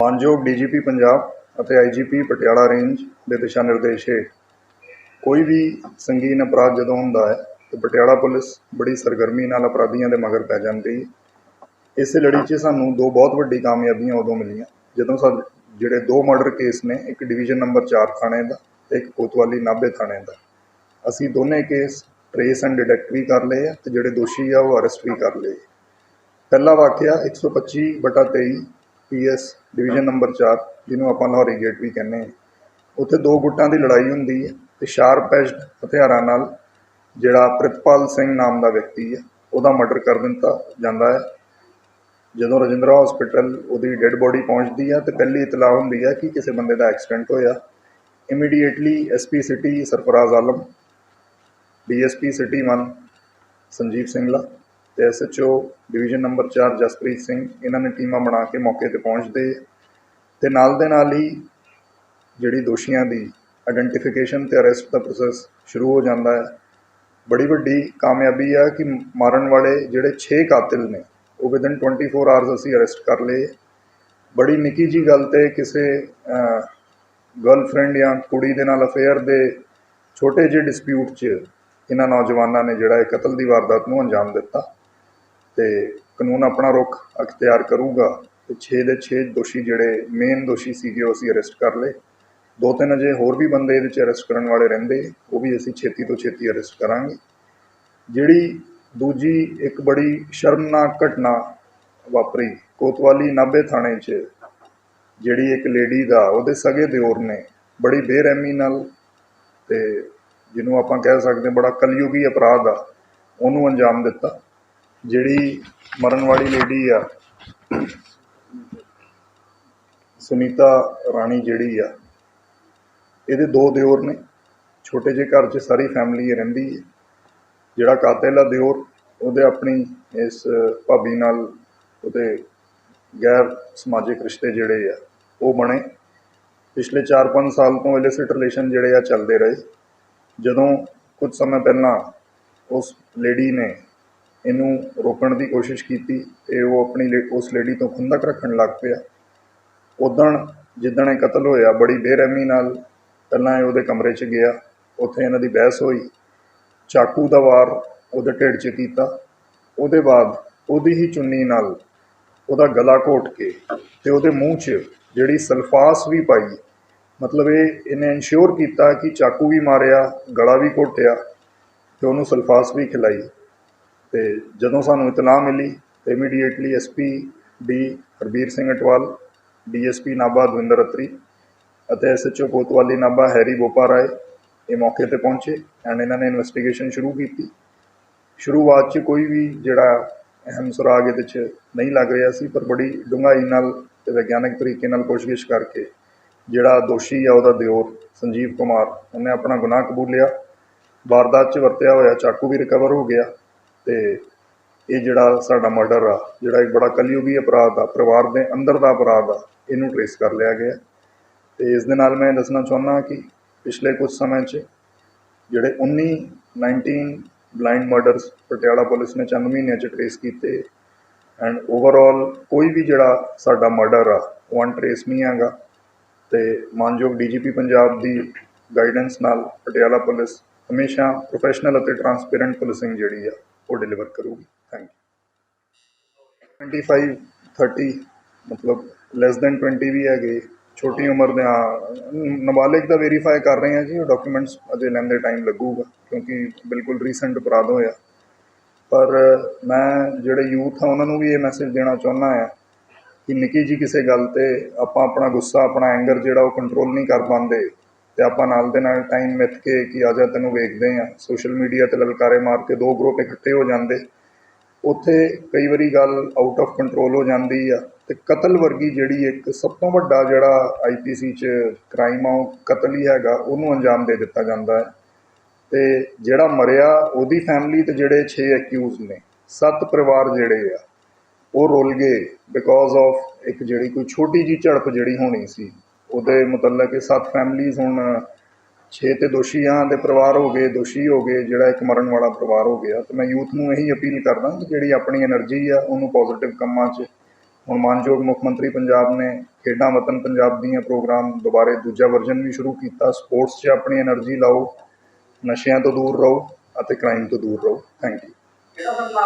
ਮਾਨਯੋਗ ਡੀਜੀਪੀ ਪੰਜਾਬ ਅਤੇ IGP Patiala range ਦੇ ਦਿਸ਼ਾ ਨਿਰਦੇਸ਼ ਹੇਠ ਕੋਈ ਵੀ ਸੰਗੀਨ ਅਪਰਾਧ ਜਦੋਂ ਹੁੰਦਾ ਹੈ, ਤਾਂ ਪਟਿਆਲਾ ਪੁਲਿਸ ਬੜੀ ਸਰਗਰਮੀ ਨਾਲ ਅਪਰਾਧੀਆਂ ਦੇ ਮਗਰ ਪੈ ਜਾਂਦੀ ਹੈ। ਇਸੇ ਲੜੀ 'ਚ ਸਾਨੂੰ ਦੋ ਬਹੁਤ ਵੱਡੀ ਕਾਮਯਾਬੀਆਂ ਉਦੋਂ ਮਿਲੀਆਂ। ਜਦੋਂ ਸਾਡੇ ਜਿਹੜੇ ਦੋ ਮਰਡਰ ਕੇਸ ਨੇ, ਇੱਕ ਡਿਵੀਜ਼ਨ ਨੰਬਰ 4 ਥਾਣੇ ਦਾ ਤੇ ਇੱਕ ਕੋਤਵਾਲੀ ਨਾਭੇ ਥਾਣੇ ਦਾ। ਅਸੀਂ ਦੋਨੇ ਕੇਸ ਟਰੇਸ ਐਂਡ ਡਿਟੈਕਟ ਵੀ ਕਰ ਲਏ ਆ ਤੇ ਜਿਹੜੇ ਦੋਸ਼ੀ ਆ ਉਹ ਅਰੈਸਟ ਵੀ ਕਰ ਲਏ ਪਹਿਲਾ ਵਾਕਿਆ 125 ਬਟਾ 23 ਪੀਐਸ ਡਿਵੀਜ਼ਨ ਨੰਬਰ 4 ਜਿਹਨੂੰ ਆਪਾਂ ਲਾਹੌਰੀ ਗੇਟ ਵੀ ਕਹਿੰਦੇ ਹਾਂ। ਉੱਥੇ ਦੋ ਗੁੱਟਾਂ ਦੀ ਲੜਾਈ ਹੁੰਦੀ ਹੈ ਤੇ ਸ਼ਾਰਪ ਐਜਡ ਹਥਿਆਰਾਂ ਨਾਲ ਜਿਹੜਾ ਪ੍ਰਿਤਪਾਲ ਸਿੰਘ ਨਾਮ ਦਾ ਵਿਅਕਤੀ ਹੈ, ਉਹਦਾ ਮਰਡਰ ਕਰ ਦਿੱਤਾ ਜਾਂਦਾ ਹੈ। ਜਦੋਂ ਰਜਿੰਦਰਾ ਹਸਪੀਟਲ ਉਹਦੀ ਡੈੱਡ ਬੋਡੀ ਪਹੁੰਚਦੀ ਹੈ ਤੇ ਪਹਿਲੀ ਇਤਲਾਹ ਹੁੰਦੀ ਹੈ ਕਿ ਕਿਸੇ ਬੰਦੇ ਦਾ ਐਕਸੀਡੈਂਟ ਹੋਇਆ। Immediately SP city Sarfaraz Alam DSP city 1 Sanjeev Singla ਤੇ SHO division number 4 Jaspreet Singh, ਇਹਨਾਂ ਨੇ ਟੀਮਾਂ ਬਣਾ ਕੇ ਮੌਕੇ ਤੇ ਪਹੁੰਚਦੇ। ਤੇ ਨਾਲ ਦੇ ਨਾਲ ਹੀ ਜਿਹੜੀ ਦੋਸ਼ੀਆਂ ਦੀ ਆਇਡੈਂਟੀਫਿਕੇਸ਼ਨ ਤੇ ਅਰੈਸਟ ਦਾ ਪ੍ਰੋਸੈਸ ਸ਼ੁਰੂ ਹੋ ਜਾਂਦਾ ਹੈ। ਬੜੀ ਵੱਡੀ ਕਾਮਯਾਬੀ ਆ ਕਿ ਮਾਰਨ ਵਾਲੇ ਜਿਹੜੇ 6 ਕਾਤਿਲ ਨੇ, ਉਹ ਵਿਦਨ 24 ਆਵਰਸ ਅਸੀਂ ਅਰੈਸਟ ਕਰ ਲਏ। ਬੜੀ ਨਿੱਕੀ ਜੀ ਗੱਲ ਤੇ ਕਿਸੇ ਗਰਲਫ੍ਰੈਂਡ ਜਾਂ ਕੁੜੀ ਦੇ ਨਾਲ ਅਫੇਅਰ ਦੇ ਛੋਟੇ ਜਿਹੇ ਡਿਸਪਿਊਟ 'ਚ ਇਹਨਾਂ ਨੌਜਵਾਨਾਂ ਨੇ ਜਿਹੜਾ ਇਹ ਕਤਲ ਦੀ ਵਾਰਦਾਤ ਨੂੰ ਅੰਜਾਮ ਦਿੱਤਾ। ਤੇ ਕਾਨੂੰਨ ਆਪਣਾ ਰੁਖ ਅਖਤਿਆਰ ਕਰੂਗਾ ਤੇ 6 ਦੇ 6 ਦੋਸ਼ੀ ਜਿਹੜੇ ਮੇਨ ਦੋਸ਼ੀ ਸੀਗੇ ਉਹ ਅਸੀਂ ਅਰੈਸਟ ਕਰ ਲਏ। ਦੋ ਤਿੰਨ ਅਜੇ ਹੋਰ ਵੀ ਬੰਦੇ ਇਹਦੇ 'ਚ ਅਰੈਸਟ ਕਰਨ ਵਾਲੇ ਰਹਿੰਦੇ, ਉਹ ਵੀ ਅਸੀਂ ਛੇਤੀ ਤੋਂ ਛੇਤੀ ਅਰੈਸਟ ਕਰਾਂਗੇ। ਜਿਹੜੀ ਦੂਜੀ ਇੱਕ ਬੜੀ ਸ਼ਰਮਨਾਕ ਘਟਨਾ ਵਾਪਰੀ ਕੋਤਵਾਲੀ ਨਾਭੇ ਥਾਣੇ 'ਚ, ਜਿਹੜੀ ਇੱਕ ਲੇਡੀ ਦਾ, ਉਹਦੇ ਸਗੇ ਦਿਓਰ ਨੇ, ਬੜੀ ਬੇਰਹਿਮੀ ਨਾਲ ਤੇ ਜਿਹਨੂੰ ਆਪਾਂ ਕਹਿ ਸਕਦੇ ਹਾਂ ਬੜਾ ਕਲਯੁਗੀ ਅਪਰਾਧ ਆ, ਉਹਨੂੰ ਅੰਜਾਮ ਦਿੱਤਾ। ਜਿਹੜੀ ਮਰਨ ਵਾਲੀ ਲੇਡੀ ਆ, ਸੁਨੀਤਾ ਰਾਣੀ ਜਿਹੜੀ ਆ, ਇਹਦੇ ਦੋ ਦਿਓਰ ਨੇ। ਛੋਟੇ ਜਿਹੇ ਘਰ 'ਚ ਸਾਰੀ ਫੈਮਿਲੀ ਰਹਿੰਦੀ ਹੈ। ਜਿਹੜਾ ਕਾਤਿਲ ਆ ਦਿਓਰ, ਉਹਦੇ ਆਪਣੀ ਇਸ ਭਾਬੀ ਨਾਲ ਉਹਦੇ ਗੈਰ ਸਮਾਜਿਕ ਰਿਸ਼ਤੇ ਜਿਹੜੇ ਆ, ਉਹ ਬਣੇ। ਪਿਛਲੇ 4-5 ਸਾਲ ਤੋਂ ਇਲਿਸਿਟ ਰਿਲੇਸ਼ਨ ਜਿਹੜੇ ਆ ਚੱਲਦੇ ਰਹੇ। ਜਦੋਂ ਕੁਝ ਸਮਾਂ ਪਹਿਲਾਂ ਉਸ ਲੇਡੀ ਨੇ ਇਹਨੂੰ ਰੋਕਣ ਦੀ ਕੋਸ਼ਿਸ਼ ਕੀਤੀ ਤੇ ਉਹ ਆਪਣੀ ਲੇ- ਉਸ ਲੇਡੀ ਤੋਂ ਖੁੰਦਕ ਰੱਖਣ ਲੱਗ ਪਿਆ। ਉਦਣ ਜਿੱਦਣ ਇਹ ਕਤਲ ਹੋਇਆ, ਬੜੀ ਬੇਰਹਿਮੀ ਨਾਲ ਪਹਿਲਾਂ ਇਹ ਉਹਦੇ ਕਮਰੇ 'ਚ ਗਿਆ। ਉੱਥੇ ਇਹਨਾਂ ਦੀ ਬਹਿਸ ਹੋਈ। ਚਾਕੂ ਦਾ ਵਾਰ ਉਹਦੇ ਢਿੱਡ 'ਚ ਕੀਤਾ। ਉਹਦੇ ਬਾਅਦ ਉਹਦੀ ਹੀ ਚੁੰਨੀ ਨਾਲ ਉਹਦਾ ਗਲਾ ਘੋਟ ਕੇ ਤੇ ਉਹਦੇ ਮੂੰਹ 'ਚ ਜਿਹੜੀ ਸਲਫਾਸ ਵੀ ਪਾਈ, ਮਤਲਬ ਇਹ, ਇਹਨੇ ਇਨਸ਼ੋਰ ਕੀਤਾ ਕਿ ਚਾਕੂ ਵੀ ਮਾਰਿਆ, ਗਲਾ ਵੀ ਘੋਟਿਆ ਤੇ ਉਹਨੂੰ ਸਲਫਾਸ ਵੀ ਖਿਲਾਈ। ਤੇ ਜਦੋਂ ਸਾਨੂੰ ਇਤਲਾਹ ਮਿਲੀ ਤੇ immediately SP D Harbir Singh Atwal DSP Nabha Davinder Atri ਅਤੇ ਐਸਐਚਓ ਕੋਤਵਾਲੀ ਨਾਭਾ ਹੈਰੀ ਬੋਪਾ ਰਾਏ ਇਹ ਮੌਕੇ ਤੇ ਪਹੁੰਚੇ ਐਂਡ ਇਹਨਾਂ ਨੇ ਇਨਵੈਸਟੀਗੇਸ਼ਨ ਸ਼ੁਰੂ ਕੀਤੀ। ਸ਼ੁਰੂਆਤ 'ਚ ਕੋਈ ਵੀ ਜਿਹੜਾ ਅਹਿਮ ਸੁਰਾਗ ਇਹਦੇ 'ਚ ਨਹੀਂ ਲੱਗ ਰਿਹਾ ਸੀ, ਪਰ ਬੜੀ ਡੂੰਘਾਈ ਨਾਲ ਤੇ ਵਿਗਿਆਨਕ ਤਰੀਕੇ ਨਾਲ ਕੋਸ਼ਿਸ਼ ਕਰਕੇ ਜਿਹੜਾ ਦੋਸ਼ੀ ਆ ਉਹਦਾ ਦਿਓਰ ਸੰਜੀਵ ਕੁਮਾਰ, ਉਹਨੇ ਆਪਣਾ ਗੁਨਾਹ ਕਬੂਲਿਆ ਵਾਰਦਾਤ 'ਚ ਵਰਤਿਆ ਹੋਇਆ ਚਾਕੂ ਵੀ ਰਿਕਵਰ ਹੋ ਗਿਆ। ਤੇ ਇਹ ਜਿਹੜਾ ਸਾਡਾ ਮਰਡਰ ਆ, ਜਿਹੜਾ ਇੱਕ ਬੜਾ ਕਲਯੁਗੀ ਅਪਰਾਧ ਆ, ਪਰਿਵਾਰ ਦੇ ਅੰਦਰ ਦਾ ਅਪਰਾਧ ਆ, ਇਹਨੂੰ ਟ੍ਰੇਸ ਕਰ ਲਿਆ ਗਿਆ। ਤੇ ਇਸ ਦੇ ਨਾਲ ਮੈਂ ਦੱਸਣਾ ਚਾਹੁੰਦਾ ਕਿ ਪਿਛਲੇ ਕੁਝ ਸਮੇਂ 'ਚ ਜਿਹੜੇ 19 19 ਬਲਾਈਂਡ ਮਰਡਰਸ ਪਟਿਆਲਾ ਪੁਲਿਸ ਨੇ ਚੰਦ ਮਹੀਨਿਆਂ 'ਚ ਟ੍ਰੇਸ ਕੀਤੇ ਐਂਡ ਓਵਰਆਲ ਕੋਈ ਵੀ ਜਿਹੜਾ ਸਾਡਾ ਮਰਡਰ ਆ, ਉਹ ਅਨਟ੍ਰੇਸ ਨਹੀਂ ਹੈਗਾ। ਤੇ ਮਾਨਯੋਗ ਡੀਜੀਪੀ ਪੰਜਾਬ ਦੀ ਗਾਈਡੈਂਸ ਨਾਲ ਪਟਿਆਲਾ ਪੁਲਿਸ ਹਮੇਸ਼ਾ ਪ੍ਰੋਫੈਸ਼ਨਲ ਅਤੇ ਟਰਾਂਸਪੇਰੈਂਟ ਪੁਲਿਸਿੰਗ ਜਿਹੜੀ ਆ ਉਹ ਡਿਲੀਵਰ ਕਰੂਗੀ। ਥੈਂਕ ਯੂ 25 30 ਮਤਲਬ ਲੈਸ ਦੈਨ 20 ਵੀ ਹੈਗੇ। ਛੋਟੀ ਉਮਰ ਦੇ ਹਾਂ, ਨਾਬਾਲਿਗ ਦਾ ਵੈਰੀਫਾਈ ਕਰ ਰਹੇ ਹਾਂ ਜੀ ਉਹ ਡਾਕੂਮੈਂਟਸ ਅਜੇ ਲੈਂਦੇ ਟਾਈਮ ਲੱਗੂਗਾ ਕਿਉਂਕਿ ਬਿਲਕੁਲ ਰੀਸੈਂਟ ਅਪਰਾਧ ਹੋਇਆ। ਪਰ ਮੈਂ ਜਿਹੜੇ ਯੂਥ ਆ ਉਹਨਾਂ ਨੂੰ ਵੀ ਇਹ ਮੈਸੇਜ ਦੇਣਾ ਚਾਹੁੰਦਾ ਆ ਕਿ ਨਿੱਕੀ ਜੀ ਕਿਸੇ ਗੱਲ ਤੇ ਆਪਾਂ ਆਪਣਾ ਗੁੱਸਾ ਆਪਣਾ ਐਂਗਰ ਜਿਹੜਾ ਉਹ ਕੰਟਰੋਲ ਨਹੀਂ ਕਰ ਪਾਉਂਦੇ। ਤੇ ਆਪਾਂ ਨਾਲ ਦੇ ਨਾਲ ਟਾਈਮ ਮਿੱਥ ਕੇ ਕਿ ਆ ਜਾ ਤੈਨੂੰ ਵੇਖਦੇ ਆ ਸੋਸ਼ਲ ਮੀਡੀਆ ਤੇ ਲਲਕਾਰੇ ਮਾਰ ਕੇ ਦੋ ਗਰੁੱਪ ਇਕੱਠੇ ਹੋ ਜਾਂਦੇ। ਉੱਥੇ ਕਈ ਵਾਰੀ ਗੱਲ ਆਊਟ ਆਫ ਕੰਟਰੋਲ ਹੋ ਜਾਂਦੀ ਆ ਤੇ ਕਤਲ ਵਰਗੀ ਜਿਹੜੀ ਇੱਕ ਸਭ ਤੋਂ ਵੱਡਾ ਜਿਹੜਾ ਆਈਪੀਸੀ 'ਚ ਕ੍ਰਾਈਮ ਆ, ਉਹ ਕਤਲ ਹੀ ਹੈਗਾ, ਉਹਨੂੰ ਅੰਜਾਮ ਦੇ ਦਿੱਤਾ ਜਾਂਦਾ ਹੈ। ਤੇ ਜਿਹੜਾ ਮਰਿਆ, ਉਹਦੀ ਫੈਮਿਲੀ ਤੇ ਜਿਹੜੇ 6 ਐਕਿਊਜ਼ ਨੇ, ਸੱਤ ਪਰਿਵਾਰ ਜਿਹੜੇ ਆ, ਉਹ ਰੁਲ ਗਏ ਬਿਕੋਜ਼ ਆਫ ਇੱਕ ਜਿਹੜੀ ਕੋਈ ਛੋਟੀ ਜੀ ਝੜਪ ਜਿਹੜੀ ਹੋਣੀ ਸੀ। ਉਹਦੇ ਮੁਤਲਕ ਇਹ ਸੱਤ ਫੈਮਲੀਜ਼ ਹੁਣ 6 ਤੇ ਦੋਸ਼ੀਆਂ ਦੇ ਪਰਿਵਾਰ ਹੋ ਗਏ, ਦੋਸ਼ੀ ਹੋ ਗਏ, ਜਿਹੜਾ ਇੱਕ ਮਰਨ ਵਾਲਾ ਪਰਿਵਾਰ ਹੋ ਗਿਆ। ਤੇ ਮੈਂ ਯੂਥ ਨੂੰ ਇਹੀ ਅਪੀਲ ਕਰਦਾ ਕਿ ਜਿਹੜੀ ਆਪਣੀ એનર્ਜੀ ਆ, ਉਹਨੂੰ ਪੋਜ਼ਿਟਿਵ ਕੰਮਾਂ 'ਚ ਹੁਣ ਮਾਨਯੋਗ ਮੁੱਖ ਮੰਤਰੀ ਪੰਜਾਬ ਨੇ ਖੇਡਾਂ ਵਤਨ ਪੰਜਾਬ ਦੀਆਂ ਪ੍ਰੋਗਰਾਮ ਦੁਬਾਰੇ ਦੂਜਾ ਵਰਜ਼ਨ ਵੀ ਸ਼ੁਰੂ ਕੀਤਾ। ਸਪੋਰਟਸ 'ਚ ਆਪਣੀ એનર્ਜੀ ਲਾਓ, ਨਸ਼ਿਆਂ ਤੋਂ ਦੂਰ ਰਹੋ ਅਤੇ ਕ੍ਰਾਈਮ ਤੋਂ ਦੂਰ ਰਹੋ। Thank you